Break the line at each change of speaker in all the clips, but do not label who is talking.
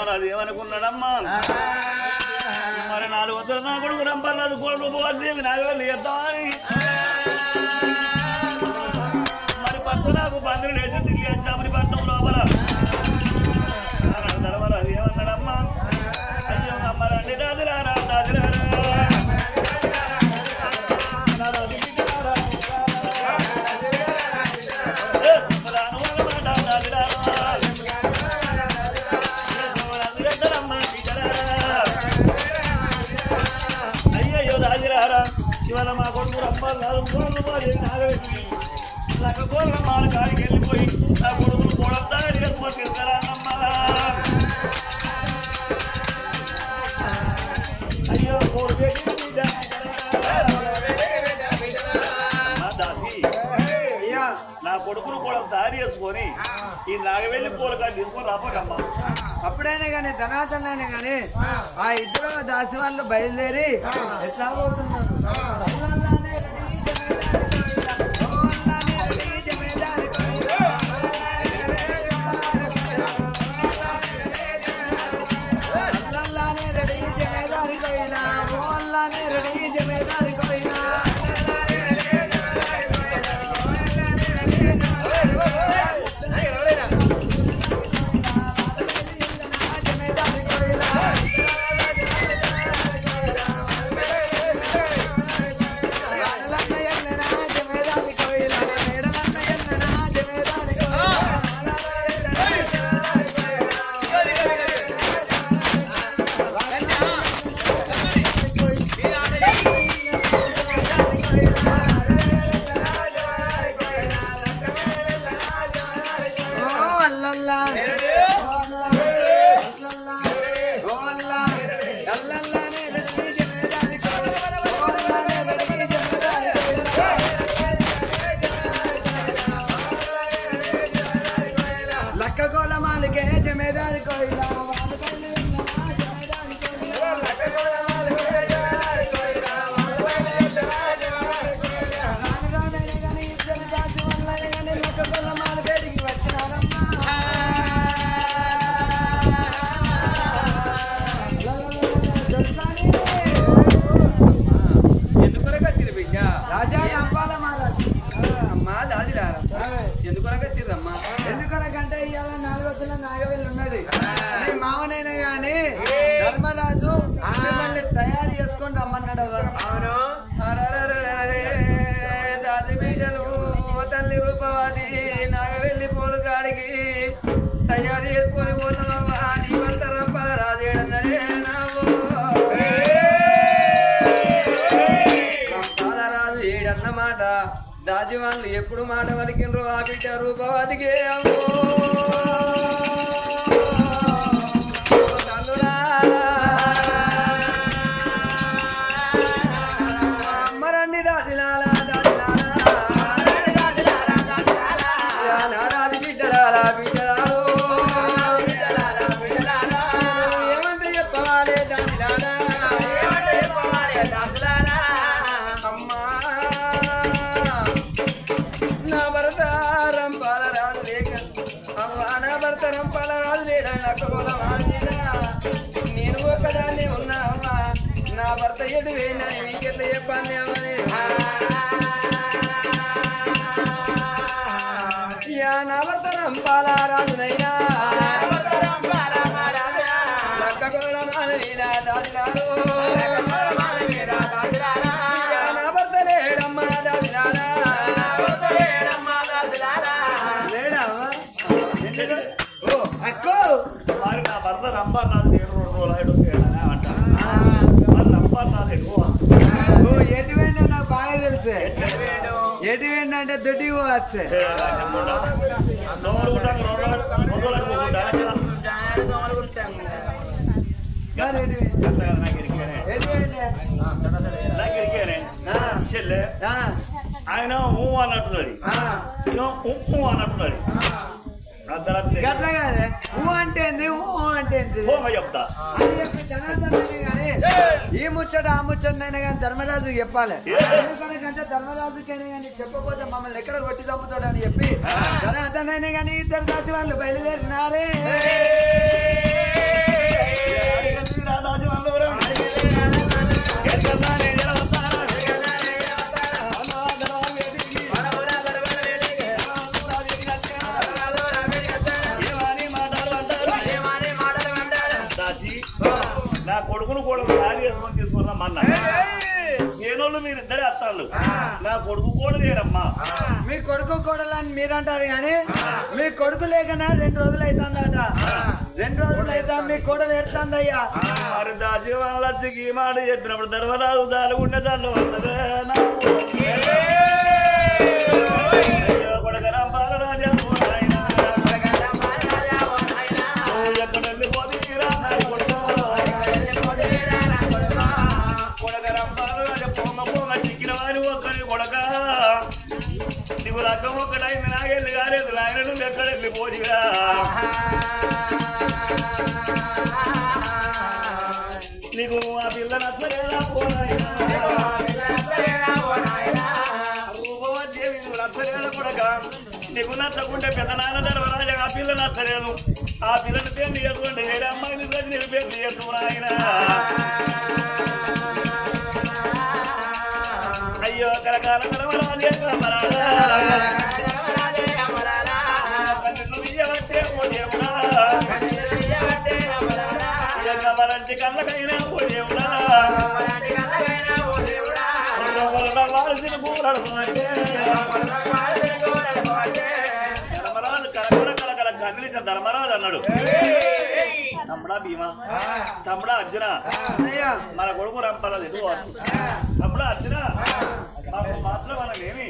రామరాజు ఏమనుకున్నాడమ్మా? మరి నాలుగు వందలు నా కొడుకు రంపల్లాదు కోడు పోవాల్సింది నాలుగు వేలు చేద్దామని మరి పచ్చ నాకు బంధువులు వేసి తిరిగి వచ్చామని పట్నం లోపల. ఈ నాగవెల్లి పూల
అప్పుడైనా కానీ ధనాతనైనా కానీ ఆ ఇద్దరు దాసి వాళ్ళు బయలుదేరి ఎట్లా పోతున్నారు?
వాళ్ళు ఎప్పుడు మాట వరికి ఆ రూపవతికే అమ్మో.
প্যান্টে
দুটিও
আছে
ఆయన ఊ అన్నట్టున్నది ఉప్పు అన్నట్టున్నది అర్ధరాత్రి
ఈ ముచ్చట ఆ ముచ్చటైనా కానీ ధర్మరాజు చెప్పాలి ధర్మరాజుకి ధర్మరాజుకైనా కానీ చెప్పకపోతే మమ్మల్ని ఎక్కడ కొట్టి చంపుతాడు అని చెప్పి జనార్దనైనా కానీ ఇద్దరు రాజు వాళ్ళు బయలుదేరినారే
రాజు వాళ్ళు ఇద్దరే వస్తాను నా కొడుకు కూడా లేరమ్మా
మీ కొడుకు కొడలని మీరు అంటారు కానీ మీ కొడుకు లేకనా రెండు రోజులు అవుతుందట రెండు రోజులు అయితే మీ కొడలు ఎడుతుందయ్యా
మరి దాసి వాళ్ళ వచ్చి ఈ మాట చెప్పినప్పుడు ధర్మరాజు దాలుగుండే దాంట్లో వస్తుంది వెళ్ళిపోదిరా నీకు ఆ పిల్ల నచ్చలేదా నచ్చలేదు నువ్వు నీకు నచ్చకుంటే పెద్ద నాన్న ధర్మరాజు ఆ పిల్ల నచ్చలేదు ఆ పిల్లని పేరు తీయకుండా వేరే అమ్మాయిని వాల్సిన కూరడు ధర్మరాజు కరకర కరకర కదిలిసిన అన్నాడు తమ్ముడా భీమా తమ్ముడా అర్జున మన కొడుకు రంపాలి ఎదుగు తమ్ముడా అర్జున మాత్రం మనకేమి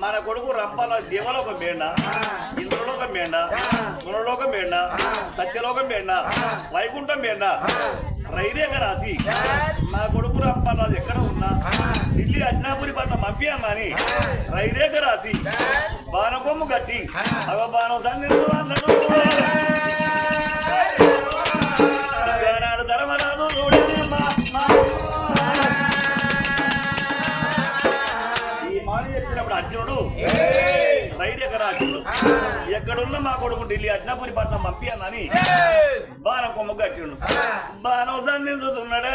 మన కొడుకు రంపాల దేవలోకం మేండ ఇంద్రలోకం మేండ గుణలోకం మేండ సత్యలోకం మేండ వైకుంఠం మేండ రైరేఖ రాసి నా కొడుకు రంపాల ఎక్కడ ఉన్నా ఢిల్లీ అజ్నాపురి పట్ల పంపి అన్నాని రైరేఖ రాసి బాణకొమ్ము కట్టి అవ బాణం సంధించు అన్నాడు అర్జునుడు రైరేఖ రాశుడు ఎక్కడున్న మా కొడుకు ఢిల్లీ అజ్నాపురి పట్నం పంపి అన్నని బాణం కొమ్మ కట్టిండు బాణం సంధించుతున్నాడే.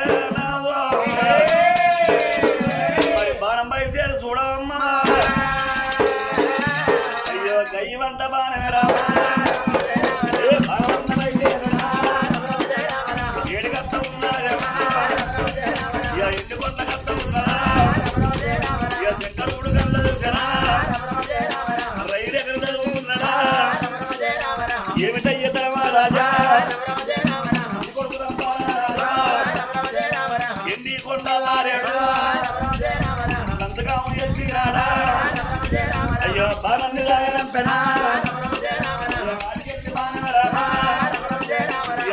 అయ్యో బాణన్ని రాయనంపెనా వాడికెత్తి బాణమేరా? ఇక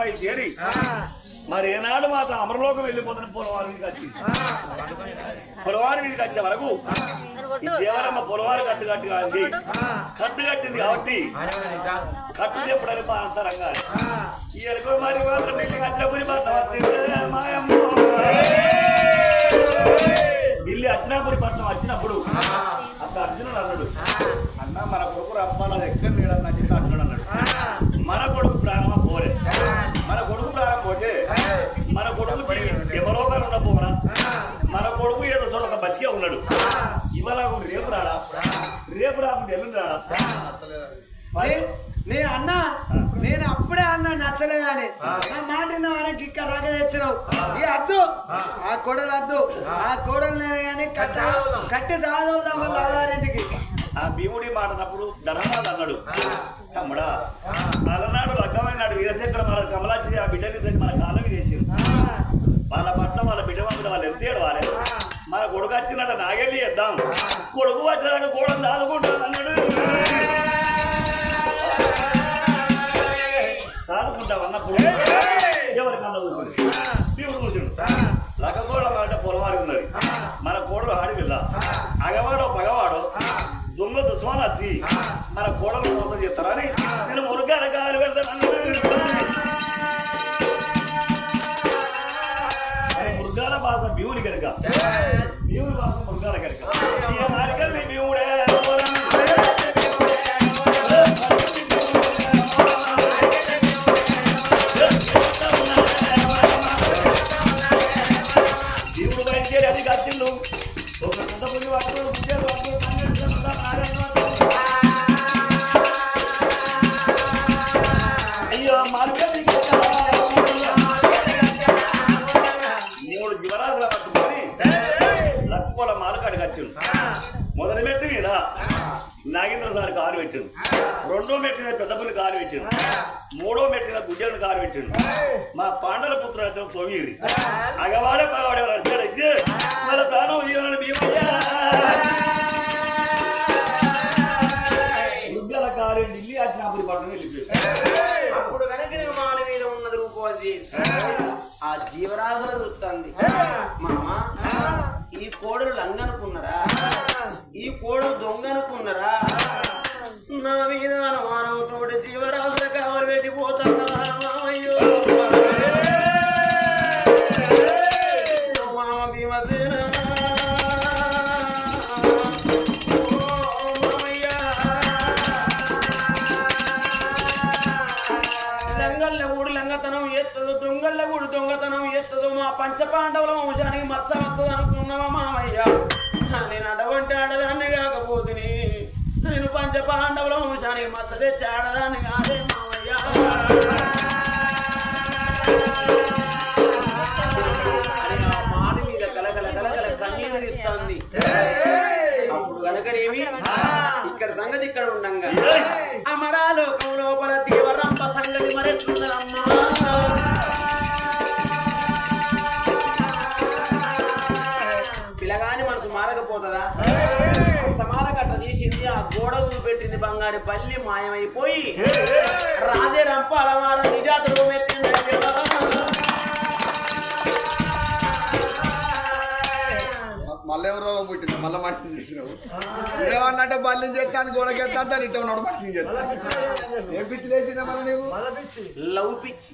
అమ్మాయి చేరి. మరి ఏనాడు మాత్రం అమరలోకం వెళ్ళిపోతున్న పొలవారి మీదకి పొలవారి మీదకి వచ్చే వరకు దేవరమ్మ పొలవారి కట్టు కట్టు కాంది కట్టు కట్టింది కాబట్టి కట్టు చెప్పుడని మా రంగాలి ఈ ఎలుగు మరి మాత్రం ఢిల్లీ అర్జునాపురి పట్నం వచ్చినప్పుడు అప్పుడు అర్జునుడు అన్నాడు అన్న మన కొడుకు రమ్మాల ఎక్కడ లేడన్న చెప్పి అర్జునుడు అన్నాడు. మన కొడుకు ప్రాణమ పోలే మన కొడుకు ప్రాణం పోతే మన కొడుకు ఎవరోగారు ఉన్న పోనా మన కొడుకు బతికే ఉన్నాడు. ఇవాళ రేపు రాడా? రేపు రాకుండా ఎల్లుండి రాడా?
నేను అన్నా నేను అప్పుడే అన్నా నచ్చలేదని నా మాట మనకి ఇక్కడ రాక తెచ్చినావు. ఈ అద్దు ఆ కోడలు అద్దు. ఆ కోడలు నేను కానీ కట్ట కట్టి వల్ల అల్లారింటికి
ఆ భీముడి మాటనప్పుడు ధనరాజు అన్నాడు. తమ్ముడా అలనాడు లగ్గమైనాడు వీరశేఖర మన కమలాచి ఆ బిడ్డని మన కాలం చేసింది వాళ్ళ పట్ల వాళ్ళ బిడ్డ వాళ్ళు ఎంత వారే మన కొడుకు వచ్చినట్టు నాగెళ్ళి చేద్దాం. కొడుకు వచ్చినాక కూడా దాదుకుంటాను అన్నాడు. సాదుకుంటాం అన్నప్పుడు ఎవరి కళ్ళ చూసిండు దేవుడు చూసిండు. పొలవారి ఉన్నది మన కోడలు ఆడిపిల్ల. అగవాడో పగవాడో దొంగ దుస్వాన్ వచ్చి మన కోడలు మోసం చేస్తారని నేను మూడు యువరాజుల పట్టుకొని లక్కుపోల మాలకాడి కట్టిండు. మొదటి మెట్టు మీద నాగేంద్ర సార్ కారు పెట్టిండు. రెండో మెట్టు మీద పెద్ద పుల్లి కారు పెట్టిండు. మూడో మెట్టు మీద కారు పెట్టిండు. మా పాండల పుత్రుడు తొమ్మిది అగవాడే పగవాడే మన ప్రాణం జీవన భీమయ్యా వృద్ధుల కారు ఢిల్లీ వచ్చినప్పుడు పట్టణం వెళ్ళిపోయాడు
అప్పుడు కనుక నీ మాల మీద ఉన్నది రూపోసి ఆ జీవరాశులు చూస్తుంది మామ ఈ కోడలు లంగనుకున్నారా? ఈ కోడలు దొంగ అనుకున్నారా నా మీద అనుమానం తోటి జీవరాశుల కావాలి పెట్టిపోతున్నా పాండవుల వంశానికి మచ్చ వత్తదు అనుకున్నావా మామయ్య? నేను అటువంటి ఆడదాన్ని కాకపోతుని. నేను పంచపాండవుల వంశానికి మచ్చ తెచ్చి ఆడదాన్ని కాదే. బంగారు పల్లి మాయమైపోయి రాజే రంప అలవాడ నిజాత రూమెత్తింది
మళ్ళీ ఎవరో పుట్టింది మళ్ళీ మనిషిని చేసినావు. ఏమన్నంటే బల్యం చేస్తాను గోడకెత్తా అంతా ఇట్ట ఉన్నాడు మనిషిని చేస్తా. ఏం పిచ్చి లేచిందా మళ్ళీ నీవు?
లవ్ పిచ్చి.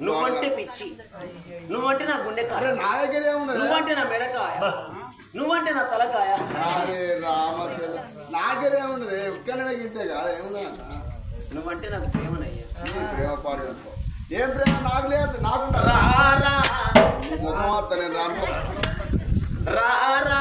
నువ్వంటే పిచ్చి. నువ్వంటే నా గుండె
అరే నా దగ్గర ఏమున్నది
నువ్వంటే నా మెడకాయ. నువ్వంటే నా తలకాయ.
నా దగ్గర ఏమున్నది కాదు
నువ్వంటే నాకు ప్రేమనయ్యా.
ప్రేమ పాడు ఏం ప్రేమ? నాకు లేదు
రారా
నేను
రారా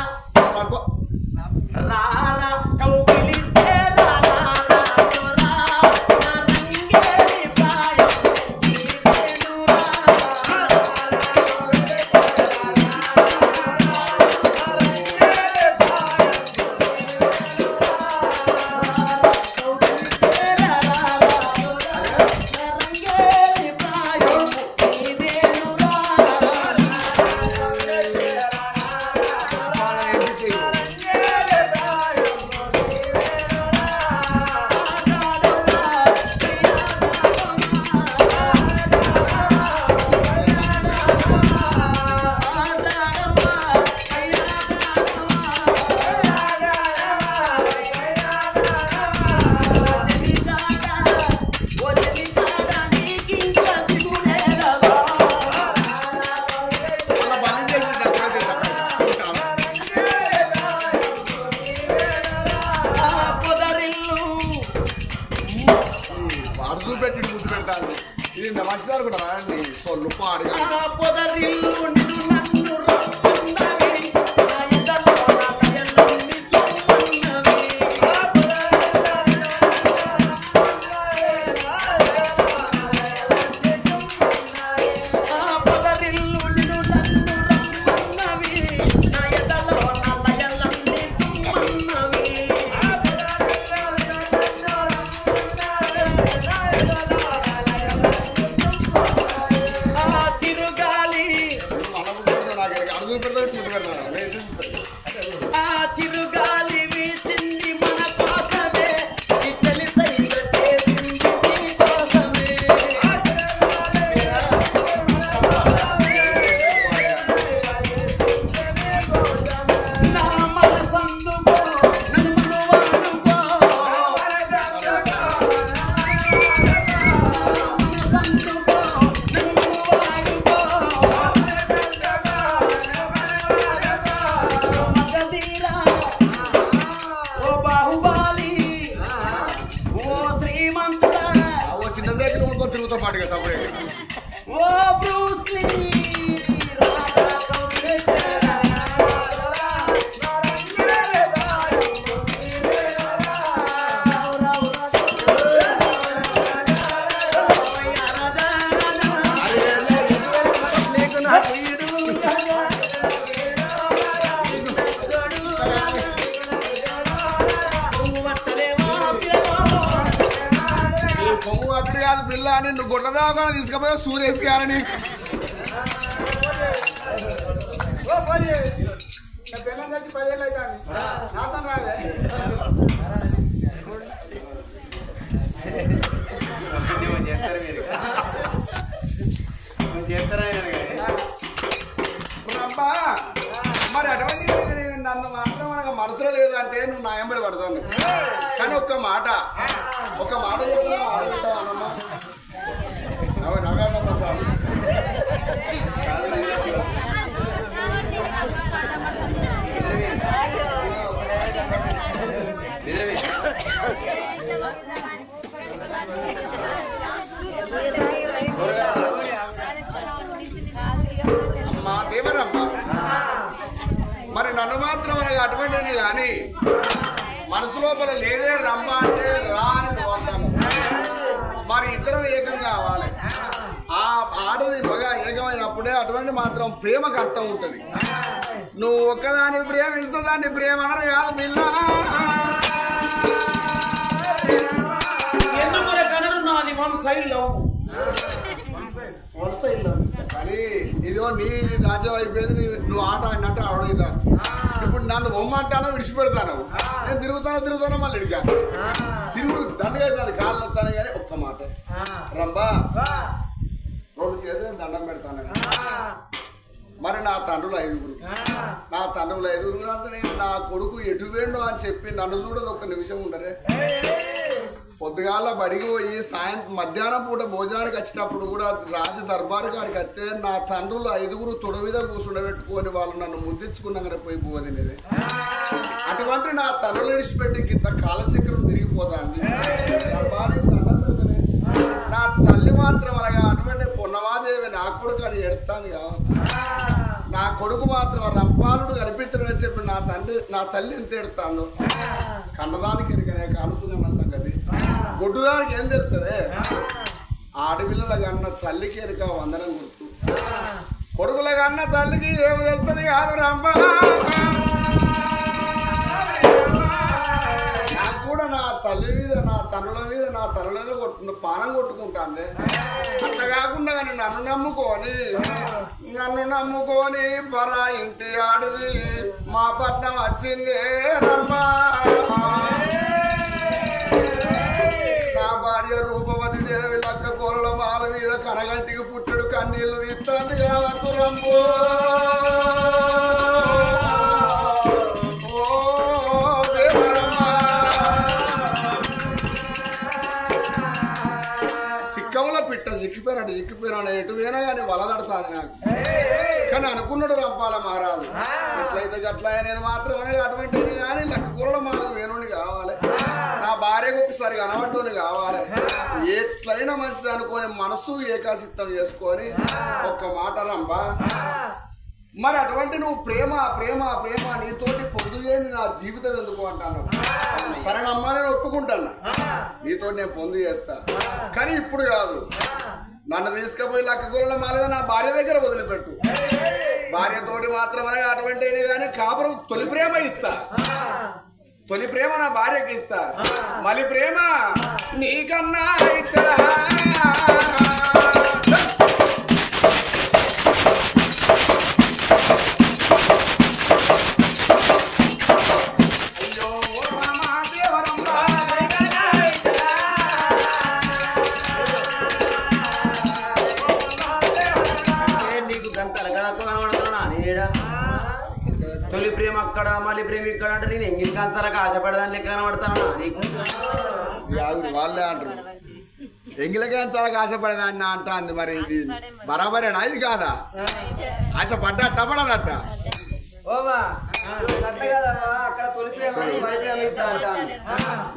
అని నువ్వు గుడ్డదాకా తీసుకుపోయి సూర్యపియాలి నీకు మరి అటువంటి నన్ను మాత్రం మనకు మనసులో లేదు అంటే నువ్వు నా ఎంబడి పడతాను కానీ ఒక్క మాట ఒక మాట చెప్తున్నా మాట పెట్టావు మరి నన్ను మాత్రం అనగా అటువంటిని కానీ మనసు లోపల లేదే రమ్మ అంటే రా అని నువ్వు అంటాను మరి ఇద్దరం ఏకం కావాలి. ఆ ఆడది మగ ఏకమైనప్పుడే అటువంటి మాత్రం ప్రేమకు అర్థం ఉంటుంది. నువ్వు ఒక్కదాన్ని ప్రేమిస్తే దాన్ని ప్రేమ అనరు కాదు పిల్ల
వన్ సైడ్ వన్
ఇదిగో నీ రాజ్యం అయిపోయింది నీ- నువ్వు ఆట అన్నట్టు ఆడవుతా ఇప్పుడు నన్ను బొమ్మంటానో విడిచిపెడతాను. నేను తిరుగుతానో తిరుగుతానో మళ్ళీ ఇడిగా. తిరుగుడు దండగా అవుతుంది కాళ్ళు వస్తాను కానీ ఒక్క మాట. రంబా రెండు చేతులు దండం పెడతాను మరి నా తండ్రులు ఐదుగురు. నా తండ్రులు ఐదుగురు అంటే నేను నా కొడుకు ఎటు వేండు అని చెప్పి నన్ను చూడదు ఒక్క నిమిషం ఉండరే. పొద్దుగాల బడికి పోయి సాయంత్రం మధ్యాహ్నం పూట భోజనానికి వచ్చినప్పుడు కూడా రాజ దర్బారు కాడికి వస్తే నా తండ్రులు ఐదుగురు తొడ మీద కూర్చుండబెట్టుకొని వాళ్ళు నన్ను ముద్దించుకున్నాక పోయి పోదినేది అటువంటి నా తండ్రులు విడిచిపెట్టి కింద కాలచక్రం తిరిగిపోతాంది. నా తల్లి మాత్రం అనగా అటువంటి పొన్నమాదేవి నా కూడా అని ఎడతాంది కదా కొడుకు మాత్రం రంపాలుడు కనిపించడని చెప్పి నా తండ్రి నా తల్లి ఎంత ఎడతాందో కన్నదానికి ఎరగలేక అనుకున్న సంగతి. గొడ్డుదానికి ఏం తెలుస్తుంది? ఆడపిల్లల కన్న తల్లికి ఎరుక వందనం గుర్తు. కొడుకుల కన్న తల్లికి ఏమి తెలుస్తుంది కాదు రమ్మ నాకు కూడా నా తల్లి మీద నా తనుల మీద నా తనుల మీద కొట్టు పానం కొట్టుకుంటాను అట్లా కాకుండా నన్ను నమ్ముకొని. నన్ను నమ్ముకొని పరా ఇంటి ఆడుది. మా పట్నం వచ్చింది రమ్మా. నా భార్య రూపవతి దేవి లక్క కోరల మాల మీద కనగంటికి పుట్టడు కన్నీళ్ళు తీస్తాను కావచ్చు రంబు ఎటు పోయినా కానీ వలదడతాది నాకు. కానీ అనుకున్నాడు రంపాల మహారాజు. ఎట్లయితే గట్లా నేను మాత్రమే అటువంటి కానీ లెక్క కూరల మాకు వేణుని కావాలి. నా భార్యకు ఒకసారి కనబడ్డోని కావాలి. ఎట్లయినా మంచిది అనుకొని మనసు ఏకాసిత్తం చేసుకొని ఒక్క మాట రంబా. మరి అటువంటి నువ్వు ప్రేమ ప్రేమ ప్రేమ నీతోటి పొందు చేయని నా జీవితం ఎందుకు అంటాను? సరేనమ్మా నేను ఒప్పుకుంటాను. నీతో నేను పొందు చేస్తా. కానీ ఇప్పుడు కాదు. నన్ను తీసుకుపోయి లక్క గొల్ల మాలగా నా భార్య దగ్గర వదిలిపెట్టు. భార్యతోటి మాత్రమే అటువంటి కానీ కాపురం తొలి ప్రేమ ఇస్తా. తొలి ప్రేమ నా భార్యకి ఇస్తా. మళ్ళీ ప్రేమ నీకన్నా ఇచ్చరా
మళ్ళీ ప్రేమ ఇక్కడ అంటే నేను ఎంగిలి కంచాలకు ఆశపడదాని లెక్క కనబడతానా
వాళ్ళే అంటారు. ఎంగిలకేం చాలా ఆశపడేదాన్ని అంట అంది మరి ఇది. బరాబరేనా? ఇది కాదా? ఆశ పడ్డట్ట.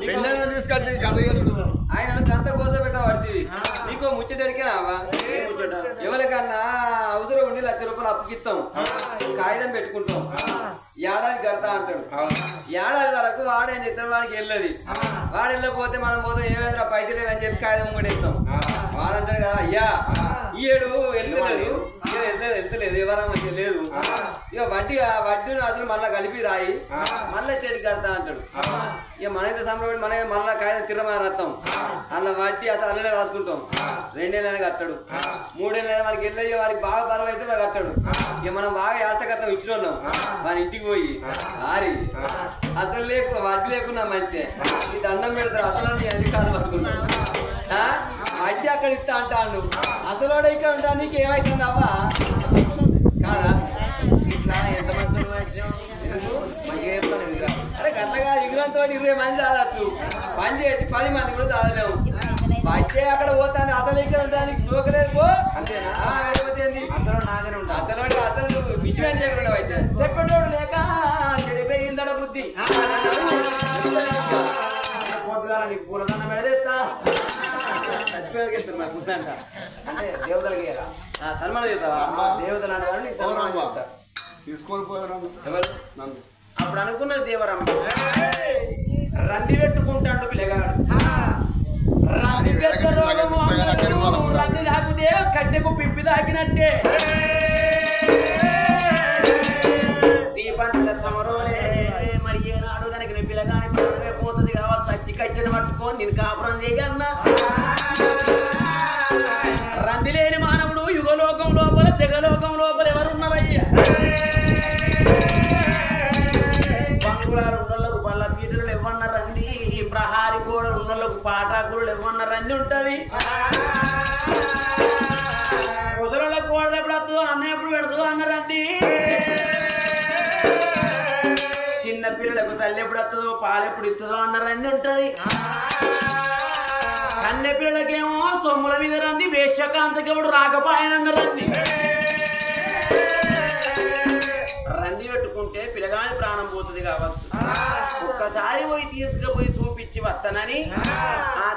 నీకు
పెళ్ళని తీసుకొచ్చి కథ చేసుడు
ఆయన గంత కోసం పెట్టబడుతుంది నీకో ముచ్చట ఎరికేనావా ఎవరికన్నా అవసరం ఉండి లక్ష రూపాయలు అప్పుకిస్తాం కాగితం పెట్టుకుంటాం. ఏడాది కడతా అంటాడు. ఏడాది వరకు వాడేం చేస్తాం వాడికి వెళ్ళదు. వాడు వెళ్ళకపోతే మనం పోతే ఏమైనా పైసలు లేవని చెప్పి కాగితం కూడా ఇస్తాం వాడంటాడు కదా అయ్యా ఈ ఏడు వెళ్తలేదు ఇక ఎంత ఎంత లేదు వివరం లేదు. ఇక వడ్డీ ఆ వడ్డీ అసలు మళ్ళీ కలిపి రాయి. మళ్ళీ చెట్టు కడతా అంటాడు. ఇక మనైతే సంబరపడి మన మళ్ళీ కాయ తిరమ రత్తం అలా వడ్డీ అసలు అల్లనే రాసుకుంటాం. రెండేళ్ళని కట్టాడు. మూడేళ్ళని వాడికి వెళ్ళి వాడికి బాగా బరువు అయితే వాడు కట్టాడు. ఇక మనం బాగా యాష్టకత్తం ఇచ్చిన వాళ్ళం మన ఇంటికి పోయి ఆరి. అసలు లేకు వడ్డీ లేకున్నా మంచి ఈ దండం పెడతారు. అసలు నీ అధికారులు పట్టుకున్నాడు ఆ? వడ్డీ అక్కడ ఇస్తా అంటాను అసలు ఇక్కడ ఉంటా నీకు ఏమైతుంది అవ్వా కాదా ఇట్లా ఎంత మంది అరే గట్లగా ఎగురంతో ఇరవై మంది చాలచ్చు పని చేసి పది మంది కూడా చాలలేము వచ్చే అక్కడ పోతాను అసలు ఇక్కడ ఉంటానికి దూకలేదు పో అంతేనా ఏంది? అసలు నాగానే ఉంటా అసలు విజయం చేయకుండా అయితే చెప్పేటోడు లేక చెడిపోయిందడ బుద్ధి పెడతా చచ్చిపోయాక ఎత్తారు నాకు బుద్ధి సన్మానం చేస్తావా? దేవతలు. చేస్తా
తీసుకొని
ఎవరు?
నన్ను.
అప్పుడు అనుకున్నది దేవరమ్మ రంది పెట్టుకుంటాడు పిల్లగాడు. రంది పెద్ద రోగము. రంది తాగుతే కట్టెకు పిప్పి తాకినట్టే దీపంతుల సమరోలే. మరి ఏనాడు కనుక పిల్లగాని పోతుంది కావాలి చచ్చి కట్టెను పట్టుకొని నేను కాపురం చేయన్నా జగలోకం లోపల ఎవరున్నారయ్యా? బంగుళాలు ఉన్నోళ్ళకు బల్ల పీటలు ఇవ్వన్నారండి. ప్రహారి గోడ ఉన్నోళ్ళకు పాఠాకులు ఇవ్వన్నారండి ఉంటది. ముసలకు గోడ ఎప్పుడు వస్తుందో అన్న ఎప్పుడు పెడుతుందో అన్నారండి. చిన్న పిల్లలకు తల్లి ఎప్పుడు వస్తుందో పాలు ఎప్పుడు ఇస్తుందో అన్నారండి ఉంటది. కన్నె పిల్లలకేమో సొమ్ముల మీద రంది వేశ్యకాంతకి ఎప్పుడు రాకపోయానన్నారండి రంది పెట్టుకుంటే పిల్లగాని ప్రాణం పోతుంది కావచ్చు. ఒక్కసారి పోయి తీసుకుపోయి చూపించి వస్తానని ఆ.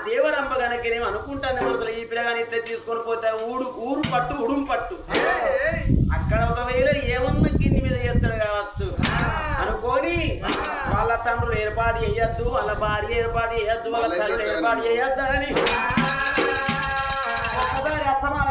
దేవరంబ గనకనేమి అనుకుంటాను మనసులో ఈ పిల్లగాని ఇట్లా తీసుకొని పోతే ఊడు ఊరు పట్టు ఉడుం పట్టు. అక్కడ ఒకవేళ ఏమన్నా కింది మీద చేస్తాడు కావచ్చు. అనుకొని తండ్రులు ఏర్పాటు చేయొద్దు వాళ్ళ భార్య ఏర్పాటు చేయొద్దు వాళ్ళ తల్లి ఏర్పాటు చేయొద్దు అని. ఒక్కసారి అస్తమాన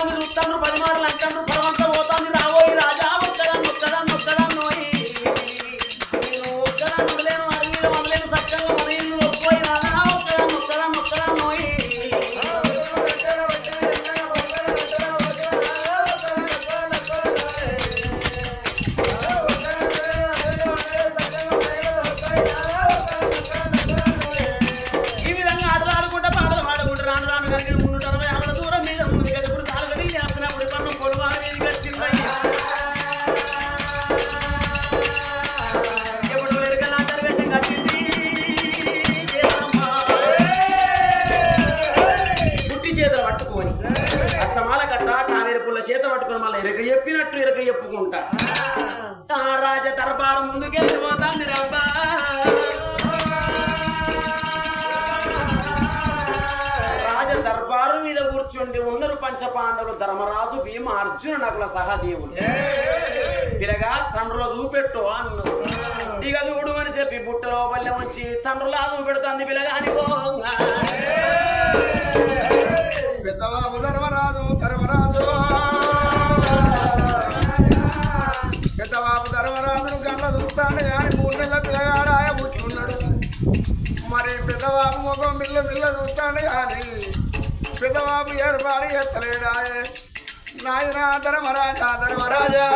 మంది చూస్తాను పది మార్లు అంటాను పరమంతా ఆ రాజ దర్బారు ముందుకెళ్ళిపోతాంది రబ్బా రాజ దర్బారు మీద కూర్చుండి ఉన్నారు పంచపాండవులు ధర్మరాజు భీమ అర్జున నకుల సహదేవులు పిలగా తండ్రుల చూపెట్టు అన్ను. ఇక చూడు అని చెప్పి బుట్టలో పల్లె వచ్చి తండ్రులా చూపెడుతుంది పిలగా అని పోగా.
పెద్దవాబు ధర్మరాజు ధర్మరాజు మరి పెద్దబాబు ముఖం మిల్ల మిల్ల చూస్తాడు కానీ పెద్దబాబు ఏర్పాటు ఎత్తలేడాయే నాయన ధర్మరాజా ధర్మరాజా